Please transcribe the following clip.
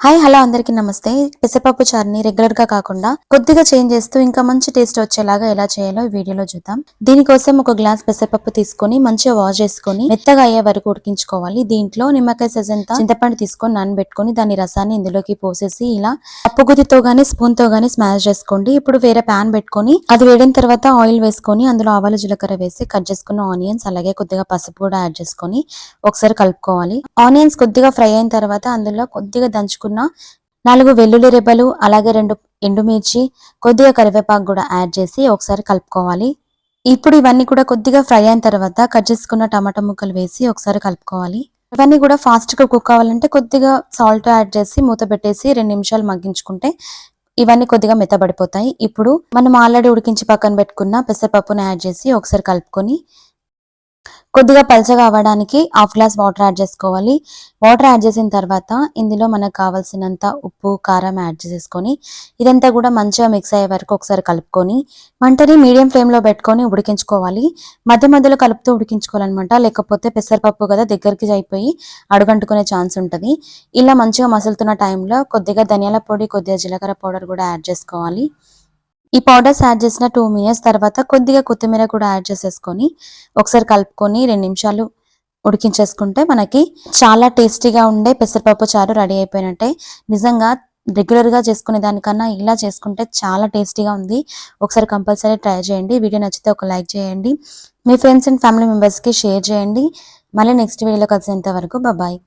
Hi hello అందరికీ నమస్తే. పెసరపప్పు చారుని రెగ్యులర్గా కాకుండా కొద్దిగా చేంజ్ చేస్తూ ఇంకా మంచి టేస్ట్ వచ్చేలాగా ఎలా చేయాలో ఈ వీడియోలో చూద్దాం. దీనికోసం ఒక గ్లాస్ పెసరపప్పు తీసుకొని మంచిగా వాష్ చేసుకొని మెత్తగా అయ్యే వరకు ఉడికించుకోవాలి. దీంట్లో నిమ్మకాయ సజంతా చింతపండు తీసుకొని నానబెట్టుకొని దాని రసాన్ని ఇందులోకి పోసేసి ఇలా పప్పు గుదితో గానీ స్పూన్తో గానీ స్మాష్ చేసుకోండి. ఇప్పుడు వేరే ప్యాన్ పెట్టుకొని అది వేడిన తర్వాత ఆయిల్ వేసుకొని అందులో ఆవాలు జీలకర్ర వేసి కట్ చేసుకున్న ఆనియన్స్ అలాగే కొద్దిగా పసుపు కూడా యాడ్ చేసుకొని ఒకసారి కలుపుకోవాలి. ఆనియన్స్ కొద్దిగా ఫ్రై అయిన తర్వాత అందులో కొద్దిగా దంచుకున్న నాలుగు వెల్లుల్లి రెబ్బలు అలాగే రెండు ఎండుమిర్చి కొద్దిగా కరివేపాకు కూడా యాడ్ చేసి ఒకసారి కలుపుకోవాలి. ఇప్పుడు ఇవన్నీ కూడా కొద్దిగా ఫ్రై అయిన తర్వాత కట్ చేసుకున్న టమాటా ముక్కలు వేసి ఒకసారి కలుపుకోవాలి. ఇవన్నీ కూడా ఫాస్ట్గా కుక్ అవ్వాలంటే కొద్దిగా సాల్ట్ యాడ్ చేసి మూత పెట్టేసి రెండు నిమిషాలు మగ్గించుకుంటే ఇవన్నీ కొద్దిగా మెత్తబడిపోతాయి. ఇప్పుడు మనం ఆల్రెడీ ఉడికించి పక్కన పెట్టుకున్న పెసరపప్పును యాడ్ చేసి ఒకసారి కలుపుకొని కొద్దిగా పలచగా అవ్వడానికి హాఫ్ గ్లాస్ వాటర్ యాడ్ చేసుకోవాలి. వాటర్ యాడ్ చేసిన తర్వాత ఇందులో మనకు కావాల్సినంత ఉప్పు కారం యాడ్ చేసేసుకొని ఇదంతా కూడా మంచిగా మిక్స్ అయ్యే వరకు ఒకసారి కలుపుకొని మంటని మీడియం ఫ్లేమ్లో పెట్టుకొని ఉడికించుకోవాలి. మధ్య మధ్యలో కలుపుతూ ఉడికించుకోవాలన్నమాట. లేకపోతే పెసరపప్పు కదా దగ్గరికి అయిపోయి అడుగంటుకునే ఛాన్స్ ఉంటుంది. ఇలా మంచిగా మసులుతున్న టైంలో కొద్దిగా ధనియాల పొడి కొద్దిగా జీలకర్ర పౌడర్ కూడా యాడ్ చేసుకోవాలి. ఈ పౌడర్స్ యాడ్ చేసిన టూ మినిట్స్ తర్వాత కొద్దిగా కొత్తిమీర కూడా యాడ్ చేసేసుకొని ఒకసారి కలుపుకొని రెండు నిమిషాలు ఉడికించేసుకుంటే మనకి చాలా టేస్టీగా ఉండే పెసరపప్పు చారు రెడీ అయిపోయినట్టే. నిజంగా రెగ్యులర్గా చేసుకునే దానికన్నా ఇలా చేసుకుంటే చాలా టేస్టీగా ఉంది. ఒకసారి కంపల్సరీ ట్రై చేయండి. వీడియో నచ్చితే ఒక లైక్ చేయండి. మీ ఫ్రెండ్స్ అండ్ ఫ్యామిలీ మెంబర్స్కి షేర్ చేయండి. మళ్ళీ నెక్స్ట్ వీడియోలో కలిసేంత వరకు బాయ్